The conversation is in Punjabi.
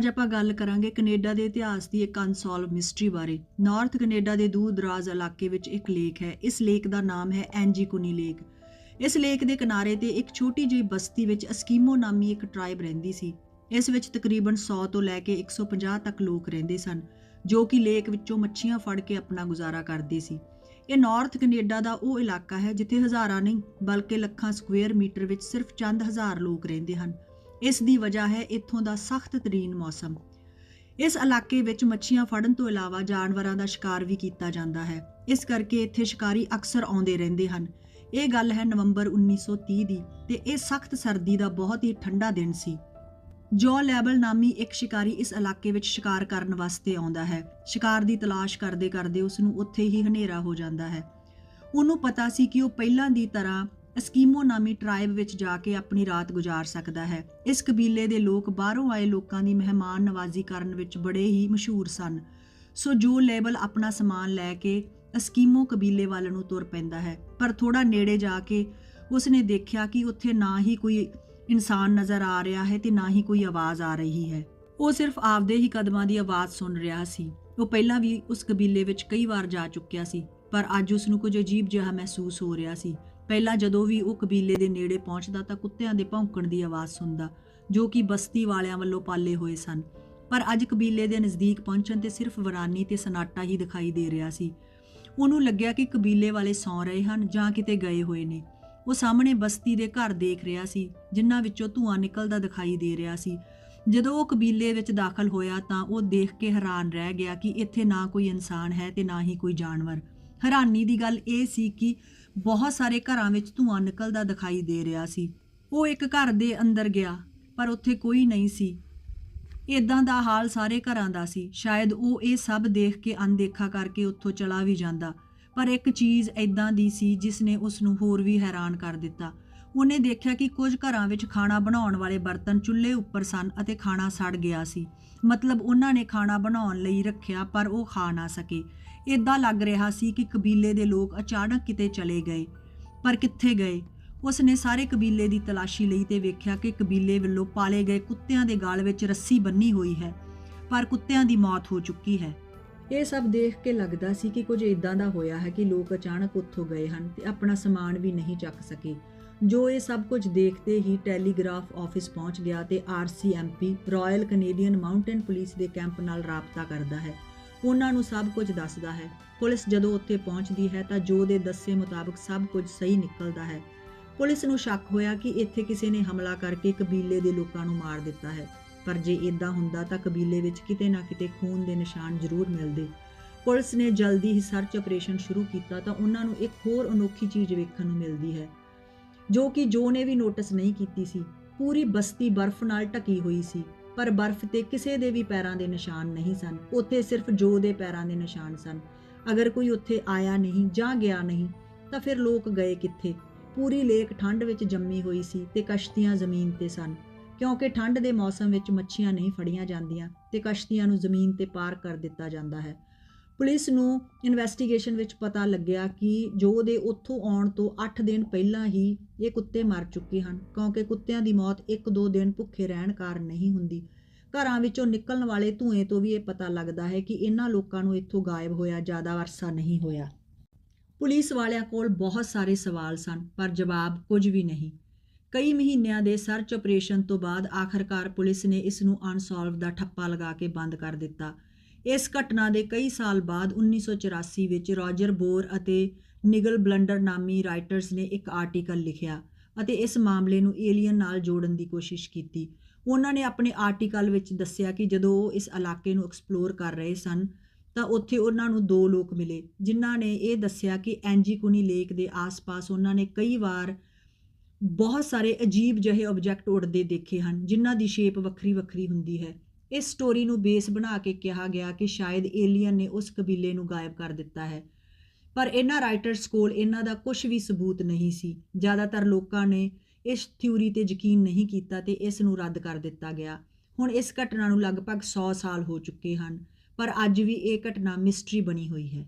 ਅੱਜ ਆਪਾਂ ਗੱਲ ਕਰਾਂਗੇ ਕੈਨੇਡਾ ਦੇ ਇਤਿਹਾਸ ਦੀ ਇੱਕ ਅਨਸੋਲਵ ਮਿਸਟਰੀ ਬਾਰੇ। ਨਾਰਥ ਕੈਨੇਡਾ ਦੇ ਦੂਰ ਦਰਾਜ਼ ਇਲਾਕੇ ਵਿੱਚ ਇੱਕ ਲੇਕ ਹੈ। ਇਸ ਲੇਕ ਦਾ ਨਾਮ ਹੈ ਐਂਜੀਕੁਨੀ ਲੇਕ ਇਸ ਲੇਕ ਦੇ ਕਿਨਾਰੇ ਤੇ ਇੱਕ ਛੋਟੀ ਜਿਹੀ ਬਸਤੀ ਵਿੱਚ ਅਸਕੀਮੋ ਨਾਮੀ ਇੱਕ ਟ੍ਰਾਈਬ ਰਹਿੰਦੀ ਸੀ। ਇਸ ਵਿੱਚ ਤਕਰੀਬਨ 100 ਤੋਂ ਲੈ ਕੇ 150 ਤੱਕ ਲੋਕ ਰਹਿੰਦੇ ਸਨ, ਜੋ ਕਿ ਲੇਕ ਵਿੱਚੋਂ ਮੱਛੀਆਂ ਫੜ ਕੇ ਆਪਣਾ ਗੁਜ਼ਾਰਾ ਕਰਦੇ ਸੀ। ਇਹ ਨਾਰਥ ਕੈਨੇਡਾ ਦਾ ਉਹ ਇਲਾਕਾ ਹੈ, ਜਿੱਥੇ ਹਜ਼ਾਰਾਂ ਨਹੀਂ, ਬਲਕਿ ਲੱਖਾਂ ਸਕੁਅਰ ਮੀਟਰ ਵਿੱਚ ਸਿਰਫ ਚੰਦ ਹਜ਼ਾਰ ਲੋਕ ਰਹਿੰਦੇ ਹਨ। ਇਸ ਦੀ ਵਜ੍ਹਾ ਹੈ ਇੱਥੋਂ ਦਾ ਸਖਤ ਤਰੀਨ ਮੌਸਮ। ਇਸ ਇਲਾਕੇ ਵਿੱਚ ਮੱਛੀਆਂ ਫੜਨ ਤੋਂ ਇਲਾਵਾ ਜਾਨਵਰਾਂ ਦਾ ਸ਼ਿਕਾਰ ਵੀ ਕੀਤਾ ਜਾਂਦਾ ਹੈ। ਇਸ ਕਰਕੇ ਇੱਥੇ ਸ਼ਿਕਾਰੀ ਅਕਸਰ ਆਉਂਦੇ ਰਹਿੰਦੇ ਹਨ। ਇਹ ਗੱਲ ਹੈ ਨਵੰਬਰ 1930 ਦੀ ਤੇ ਇਹ ਸਖਤ ਸਰਦੀ ਦਾ ਬਹੁਤ ਹੀ ਠੰਡਾ ਦਿਨ ਸੀ। ਜੋ ਲੈਬਲ ਨਾਮੀ ਇੱਕ ਸ਼ਿਕਾਰੀ ਇਸ ਇਲਾਕੇ ਵਿੱਚ ਸ਼ਿਕਾਰ ਕਰਨ ਵਾਸਤੇ ਆਉਂਦਾ ਹੈ। ਸ਼ਿਕਾਰ ਦੀ ਤਲਾਸ਼ ਕਰਦੇ ਕਰਦੇ ਉਸ ਨੂੰ ਉੱਥੇ ਹੀ ਹਨੇਰਾ ਹੋ ਜਾਂਦਾ ਹੈ। ਉਹਨੂੰ ਪਤਾ ਸੀ ਕਿ ਉਹ ਪਹਿਲਾਂ ਦੀ ਤਰ੍ਹਾਂ ਅਸਕੀਮੋ ਨਾਮੀ ਟ੍ਰਾਈਬ ਵਿੱਚ ਜਾ ਕੇ ਆਪਣੀ ਰਾਤ ਗੁਜ਼ਾਰ ਸਕਦਾ ਹੈ। ਇਸ ਕਬੀਲੇ ਦੇ ਲੋਕ ਬਾਹਰੋਂ ਆਏ ਲੋਕਾਂ ਦੀ ਮਹਿਮਾਨ ਨਵਾਜ਼ੀ ਕਰਨ ਵਿੱਚ ਬੜੇ ਹੀ ਮਸ਼ਹੂਰ ਸਨ। ਸੋ ਜੋ ਲੇਬਲ ਆਪਣਾ ਸਮਾਨ ਲੈ ਕੇ ਅਸਕੀਮੋ ਕਬੀਲੇ ਵੱਲ ਨੂੰ ਤੁਰ ਪੈਂਦਾ ਹੈ, ਪਰ ਥੋੜਾ ਨੇੜੇ ਜਾ ਕੇ ਉਸਨੇ ਦੇਖਿਆ ਕਿ ਉੱਥੇ ਨਾ ਹੀ ਕੋਈ ਇਨਸਾਨ ਨਜ਼ਰ ਆ ਰਿਹਾ ਹੈ ਤੇ ਨਾ ਹੀ ਕੋਈ ਆਵਾਜ਼ ਆ ਰਹੀ ਹੈ। ਉਹ ਸਿਰਫ ਆਪਦੇ ਹੀ ਕਦਮਾਂ ਦੀ ਆਵਾਜ਼ ਸੁਣ ਰਿਹਾ ਸੀ। ਉਹ ਪਹਿਲਾਂ ਵੀ ਉਸ ਕਬੀਲੇ ਵਿੱਚ ਕਈ ਵਾਰ ਜਾ ਚੁੱਕਿਆ ਸੀ, ਪਰ ਅੱਜ ਉਸ ਨੂੰ ਕੁਝ ਅਜੀਬ ਜਿਹਾ ਮਹਿਸੂਸ ਹੋ ਰਿਹਾ ਸੀ। ਪਹਿਲਾਂ ਜਦੋਂ ਵੀ ਉਹ ਕਬੀਲੇ ਦੇ ਨੇੜੇ ਪਹੁੰਚਦਾ ਤਾਂ ਕੁੱਤਿਆਂ ਦੇ ਭੌਂਕਣ ਦੀ ਆਵਾਜ਼ ਸੁਣਦਾ, ਜੋ ਕਿ ਬਸਤੀ ਵਾਲਿਆਂ ਵੱਲੋਂ ਪਾਲੇ ਹੋਏ ਸਨ। ਪਰ ਅੱਜ ਕਬੀਲੇ ਦੇ ਨਜ਼ਦੀਕ ਪਹੁੰਚਣ ਤੇ ਸਿਰਫ ਵਰਾਨੀ ਤੇ ਸਨਾਟਾ ਹੀ ਦਿਖਾਈ ਦੇ ਰਿਹਾ ਸੀ। ਉਹਨੂੰ ਲੱਗਿਆ ਕਿ ਕਬੀਲੇ ਵਾਲੇ ਸੌਂ ਰਹੇ ਹਨ ਜਾਂ ਕਿਤੇ ਗਏ ਹੋਏ ਨੇ। ਉਹ ਸਾਹਮਣੇ ਬਸਤੀ ਦੇ ਘਰ ਦੇਖ ਰਿਹਾ ਸੀ, ਜਿਨ੍ਹਾਂ ਵਿੱਚੋਂ ਧੂਆਂ ਨਿਕਲਦਾ ਦਿਖਾਈ ਦੇ ਰਿਹਾ ਸੀ। ਜਦੋਂ ਉਹ ਕਬੀਲੇ ਵਿੱਚ ਦਾਖਲ ਹੋਇਆ ਤਾਂ ਉਹ ਦੇਖ ਕੇ ਹੈਰਾਨ ਰਹਿ ਗਿਆ ਕਿ ਇੱਥੇ ਨਾ ਕੋਈ ਇਨਸਾਨ ਹੈ ਤੇ ਨਾ ਹੀ ਕੋਈ ਜਾਨਵਰ। ਹੈਰਾਨੀ ਦੀ ਗੱਲ ਇਹ ਸੀ ਕਿ ਬਹੁਤ ਸਾਰੇ ਘਰਾਂ ਵਿੱਚ ਧੂਆਂ ਨਿਕਲਦਾ ਦਿਖਾਈ ਦੇ ਰਿਹਾ ਸੀ। ਉਹ ਇੱਕ ਘਰ ਦੇ ਅੰਦਰ ਗਿਆ, ਪਰ ਉੱਥੇ ਕੋਈ ਨਹੀਂ ਸੀ। ਇਦਾਂ ਦਾ ਹਾਲ ਸਾਰੇ ਘਰਾਂ ਦਾ ਸੀ। ਸ਼ਾਇਦ ਉਹ ਇਹ ਸਭ ਦੇਖ ਕੇ ਅਣਦੇਖਾ ਕਰਕੇ ਉੱਥੋਂ ਚਲਾ ਵੀ ਜਾਂਦਾ, ਪਰ ਇੱਕ ਚੀਜ਼ ਇਦਾਂ ਦੀ ਸੀ ਜਿਸ ਨੇ ਉਸ ਨੂੰ ਹੋਰ ਵੀ ਹੈਰਾਨ ਕਰ ਦਿੱਤਾ। ਉਹਨੇ ਦੇਖਿਆ ਕਿ ਕੁਝ ਘਰਾਂ ਵਿੱਚ ਖਾਣਾ ਬਣਾਉਣ ਵਾਲੇ ਬਰਤਨ ਚੁੱਲ੍ਹੇ ਉੱਪਰ ਸਨ ਅਤੇ ਖਾਣਾ ਸੜ ਗਿਆ ਸੀ। ਮਤਲਬ ਉਹਨਾਂ ਨੇ ਖਾਣਾ ਬਣਾਉਣ ਲਈ ਰੱਖਿਆ, ਪਰ ਉਹ ਖਾ ਨਾ ਸਕੇ। ਇਦਾਂ ਲੱਗ ਰਿਹਾ ਸੀ ਕਿ ਕਬੀਲੇ ਦੇ ਲੋਕ ਅਚਾਨਕ ਕਿਤੇ ਚਲੇ ਗਏ, ਪਰ ਕਿੱਥੇ ਗਏ? ਉਸ ਨੇ ਸਾਰੇ ਕਬੀਲੇ ਦੀ ਤਲਾਸ਼ੀ ਲਈ ਤੇ ਵੇਖਿਆ ਕਿ ਕਬੀਲੇ ਵੱਲੋਂ ਪਾਲੇ ਗਏ ਕੁੱਤਿਆਂ ਦੇ ਗਾਲ ਵਿੱਚ ਰੱਸੀ ਬੰਨੀ ਹੋਈ ਹੈ, ਪਰ ਕੁੱਤਿਆਂ ਦੀ ਮੌਤ ਹੋ ਚੁੱਕੀ ਹੈ। ਇਹ ਸਭ ਦੇਖ ਕੇ ਲੱਗਦਾ ਸੀ ਕਿ ਕੁਝ ਇਦਾਂ ਦਾ ਹੋਇਆ ਹੈ ਕਿ ਲੋਕ ਅਚਾਨਕ ਉੱਥੋਂ ਗਏ ਹਨ ਤੇ ਆਪਣਾ ਸਮਾਨ ਵੀ ਨਹੀਂ ਚੱਕ ਸਕੇ। ਜੋ ਇਹ ਸਭ ਕੁਝ ਦੇਖਦੇ ਹੀ ਟੈਲੀਗ੍ਰਾਫ ਆਫਿਸ ਪਹੁੰਚ ਗਿਆ ਤੇ RCMP royal Canadian mountain police ਦੇ ਕੈਂਪ ਨਾਲ ਰਾਬਤਾ ਕਰਦਾ ਹੈ। ਉਹਨਾਂ ਨੂੰ ਸਭ ਕੁਝ ਦੱਸਦਾ ਹੈ। ਪੁਲਿਸ ਜਦੋਂ ਉੱਥੇ ਪਹੁੰਚਦੀ ਹੈ ਤਾਂ ਜੋ ਦੇ ਦੱਸੇ ਮੁਤਾਬਕ ਸਭ ਕੁਝ ਸਹੀ ਨਿਕਲਦਾ ਹੈ। ਪੁਲਿਸ ਨੂੰ ਸ਼ੱਕ ਹੋਇਆ ਕਿ ਇੱਥੇ ਕਿਸੇ ਨੇ ਹਮਲਾ ਕਰਕੇ ਕਬੀਲੇ ਦੇ ਲੋਕਾਂ ਨੂੰ ਮਾਰ ਦਿੱਤਾ ਹੈ। ਪਰ ਜੇ ਇਦਾਂ ਹੁੰਦਾ ਤਾਂ ਕਬੀਲੇ ਵਿੱਚ ਕਿਤੇ ਨਾ ਕਿਤੇ ਖੂਨ ਦੇ ਨਿਸ਼ਾਨ ਜ਼ਰੂਰ ਮਿਲਦੇ। ਪੁਲਿਸ ਨੇ ਜਲਦੀ ਹੀ ਸਰਚ ਆਪਰੇਸ਼ਨ ਸ਼ੁਰੂ ਕੀਤਾ ਤਾਂ ਉਹਨਾਂ ਨੂੰ ਇੱਕ ਹੋਰ ਅਨੋਖੀ ਚੀਜ਼ ਵੇਖਣ ਨੂੰ ਮਿਲਦੀ ਹੈ। ਜੋ ਕਿ ਜੋ ਨੇ ਵੀ ਨੋਟਿਸ ਨਹੀਂ ਕੀਤੀ ਸੀ। ਪੂਰੀ ਬਸਤੀ ਬਰਫ਼ ਨਾਲ ਢਕੀ ਹੋਈ ਸੀ, ਪਰ ਬਰਫ਼ ਤੇ ਕਿਸੇ ਦੇ ਵੀ ਪੈਰਾਂ ਦੇ ਨਿਸ਼ਾਨ ਨਹੀਂ ਸਨ। ਉੱਥੇ ਸਿਰਫ ਜੋ ਦੇ ਪੈਰਾਂ ਦੇ ਨਿਸ਼ਾਨ ਸਨ। ਅਗਰ ਕੋਈ ਉੱਥੇ ਆਇਆ ਨਹੀਂ ਜਾਂ ਗਿਆ ਨਹੀਂ, ਤਾਂ ਫਿਰ ਲੋਕ ਗਏ ਕਿੱਥੇ? ਪੂਰੀ ਲੇਕ ਠੰਡ ਵਿੱਚ ਜੰਮੀ ਹੋਈ ਸੀ ਤੇ ਕਸ਼ਤੀਆਂ ਜ਼ਮੀਨ ਤੇ ਸਨ। ਕਿਉਂਕਿ ਠੰਡ ਦੇ ਮੌਸਮ ਵਿੱਚ ਮੱਛੀਆਂ ਨਹੀਂ ਫੜੀਆਂ ਜਾਂਦੀਆਂ ਤੇ ਕਸ਼ਤੀਆਂ ਨੂੰ ਜ਼ਮੀਨ ਤੇ ਪਾਰ ਕਰ ਦਿੱਤਾ ਜਾਂਦਾ ਹੈ। ਪੁਲਿਸ ਨੂੰ ਇਨਵੈਸਟੀਗੇਸ਼ਨ ਵਿੱਚ ਪਤਾ ਲੱਗਿਆ ਕਿ ਜੋ ਦੇ ਉੱਥੋਂ ਆਉਣ ਤੋਂ 8 ਦਿਨ ਪਹਿਲਾਂ ਹੀ ਇਹ ਕੁੱਤੇ ਮਰ ਚੁੱਕੇ ਹਨ, ਕਿਉਂਕਿ ਕੁੱਤਿਆਂ ਦੀ ਮੌਤ 1-2 ਦਿਨ ਭੁੱਖੇ ਰਹਿਣ ਕਾਰਨ ਨਹੀਂ ਹੁੰਦੀ। ਘਰਾਂ ਵਿੱਚੋਂ ਨਿਕਲਣ ਵਾਲੇ ਧੂਏ ਤੋਂ ਵੀ ਇਹ ਪਤਾ ਲੱਗਦਾ ਹੈ ਕਿ ਇਹਨਾਂ ਲੋਕਾਂ ਨੂੰ ਇੱਥੋਂ ਗਾਇਬ ਹੋਇਆ, ਜ਼ਿਆਦਾ ਵਰਸਾ ਨਹੀਂ ਹੋਇਆ। ਪੁਲਿਸ ਵਾਲਿਆਂ ਕੋਲ ਬਹੁਤ ਸਾਰੇ ਸਵਾਲ ਸਨ, ਪਰ ਜਵਾਬ ਕੁਝ ਵੀ ਨਹੀਂ। ਕਈ ਮਹੀਨਿਆਂ ਦੇ ਸਰਚ ਆਪਰੇਸ਼ਨ ਤੋਂ ਬਾਅਦ ਆਖਰਕਾਰ ਪੁਲਿਸ ਨੇ ਇਸ ਨੂੰ ਅਨਸੋਲਵ ਦਾ ਠੱਪਾ ਲਗਾ ਕੇ ਬੰਦ ਕਰ ਦਿੱਤਾ। ਇਸ ਘਟਨਾ ਦੇ ਕਈ ਸਾਲ ਬਾਅਦ 1984 ਵਿੱਚ ਰੋਜਰ ਬੋਰ ਅਤੇ ਨਿਗਲ ਬਲੰਡਰ ਨਾਮੀ ਰਾਈਟਰਸ ਨੇ ਇੱਕ ਆਰਟੀਕਲ ਲਿਖਿਆ ਅਤੇ ਇਸ ਮਾਮਲੇ ਨੂੰ ਏਲੀਅਨ ਨਾਲ ਜੋੜਨ ਦੀ ਕੋਸ਼ਿਸ਼ ਕੀਤੀ। ਉਹਨਾਂ ਨੇ ਆਪਣੇ ਆਰਟੀਕਲ ਵਿੱਚ ਦੱਸਿਆ ਕਿ ਜਦੋਂ ਉਹ ਇਸ ਇਲਾਕੇ ਨੂੰ ਐਕਸਪਲੋਰ ਕਰ ਰਹੇ ਸਨ, ਤਾਂ ਉੱਥੇ ਉਹਨਾਂ ਨੂੰ ਦੋ ਲੋਕ ਮਿਲੇ, ਜਿਨ੍ਹਾਂ ਨੇ ਇਹ ਦੱਸਿਆ ਕਿ ਐਂਜੀਕੁਨੀ ਲੇਕ ਦੇ ਆਸ-ਪਾਸ ਉਹਨਾਂ ਨੇ ਕਈ ਵਾਰ ਬਹੁਤ ਸਾਰੇ ਅਜੀਬ ਜਿਹੇ ਆਬਜੈਕਟ ਉੱਡਦੇ ਦੇਖੇ ਹਨ, ਜਿਨ੍ਹਾਂ ਦੀ ਸ਼ੇਪ ਵੱਖਰੀ-ਵੱਖਰੀ ਹੁੰਦੀ ਹੈ। ਇਸ ਸਟੋਰੀ ਨੂੰ ਬੇਸ ਬਣਾ ਕੇ ਕਿਹਾ ਗਿਆ ਕਿ ਸ਼ਾਇਦ ਏਲੀਅਨ ਨੇ ਉਸ ਕਬੀਲੇ ਨੂੰ ਗਾਇਬ ਕਰ ਦਿੱਤਾ ਹੈ। ਪਰ ਇਹਨਾਂ ਰਾਈਟਰਸ ਕੋਲ ਇਹਨਾਂ ਦਾ ਕੁਝ ਵੀ ਸਬੂਤ ਨਹੀਂ ਸੀ। ਜ਼ਿਆਦਾਤਰ ਲੋਕਾਂ ਨੇ ਇਸ ਥਿਊਰੀ ਤੇ ਯਕੀਨ ਨਹੀਂ ਕੀਤਾ ਤੇ ਇਸ ਨੂੰ ਰੱਦ ਕਰ ਦਿੱਤਾ ਗਿਆ। ਹੁਣ ਇਸ ਘਟਨਾ ਨੂੰ ਲਗਭਗ 100 ਸਾਲ ਹੋ ਚੁੱਕੇ ਹਨ, ਪਰ ਅੱਜ ਵੀ ਇਹ ਘਟਨਾ ਮਿਸਟਰੀ ਬਣੀ ਹੋਈ ਹੈ।